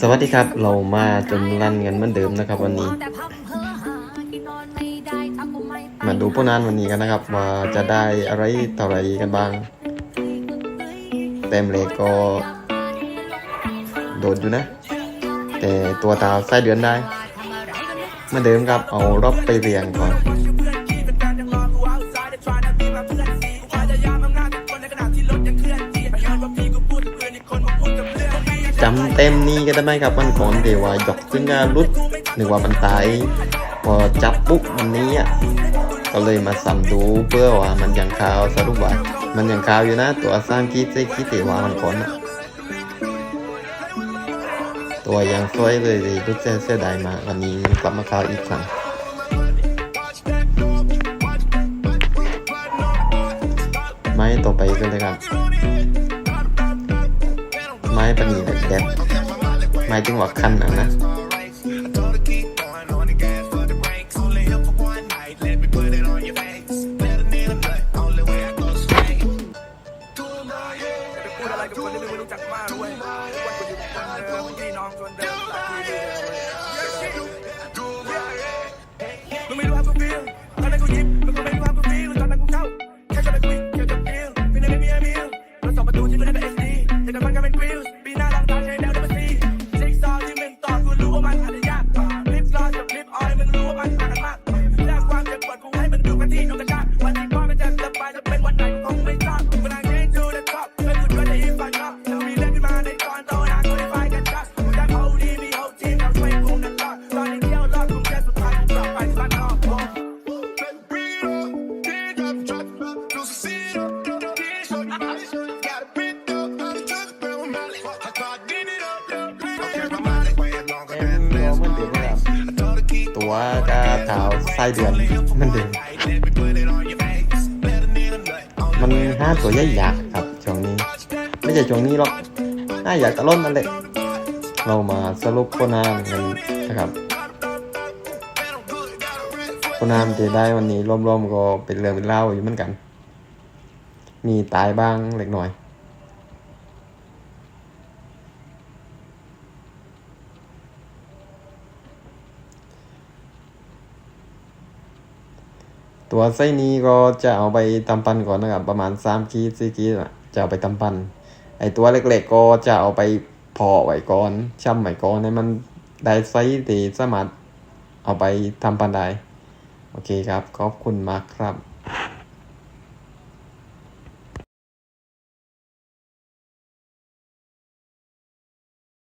สวัสดีครับเรามาจนรันกันเหมือนเดิมนะครับ วันนี้ มาดูผู้นานวันนี้กันนะครับว่าจะได้อะไรต่ออะไรกันบ้าง เต็มเลยก็ โดดอยู่นะ แต่ตัวตาไส้เดือนได้เหมือนเดิมครับเอารอบไปเรียงก่อน จำเต็มนี้ก็ได้ไหมครับมันก่อนเดี๋ยวว่าหยอกซึ่งงานรุดหรือว่ามันตายพอจับปุ๊บมันนี้อะก็เลยมาสัมดูเพื่อว่ามันยังคาวสรุปว่ามันยังคาวอยู่นะ ตัวสร้างกีเซกีเตว่ามันก่อนอะตัวยังสวยเลยเลยรู้สึกเสียดายมาวันนี้กลับมาคาวอีกครั้งไม้ต่อไปกันเลยครับ ม้ปนีแบบแดดไม้จึงว่าคันอะนะพูดอะไรกับคนที่ไม่รู้จักมากด้วยวันกูอยู่กับคนเดิมพี่น้องคนเตัวกาเท้าไส้เดือนมันเดิมมันห้าตัวใหญ่ยักครับช่วงนี้ ไม่ใช่ช่วงนี้หรอกห้าอยากตะล่นนั่นแหละเรามาสรุปโคนามกันนะครับโคนามจะได้วันนี้รวมๆก็เป็นเรื่องเป็นเล่าอยู่เหมือนกัน มีตายบ้างเล็กน้อย ตัวไส้นี้ก็จะเอาไปตำปันก่อนนะครับ ประมาณ3ขีด4ขีดน่ะจะเอาไปตำปัน ไอตัวเล็กๆก็จะเอาไปเพอไว้ก่อนช่ำไว้ก่อนให้มันได้ไซส์ที่สามารถเอาไปทำปันได้ โอเคครับ ขอบคุณมากครับ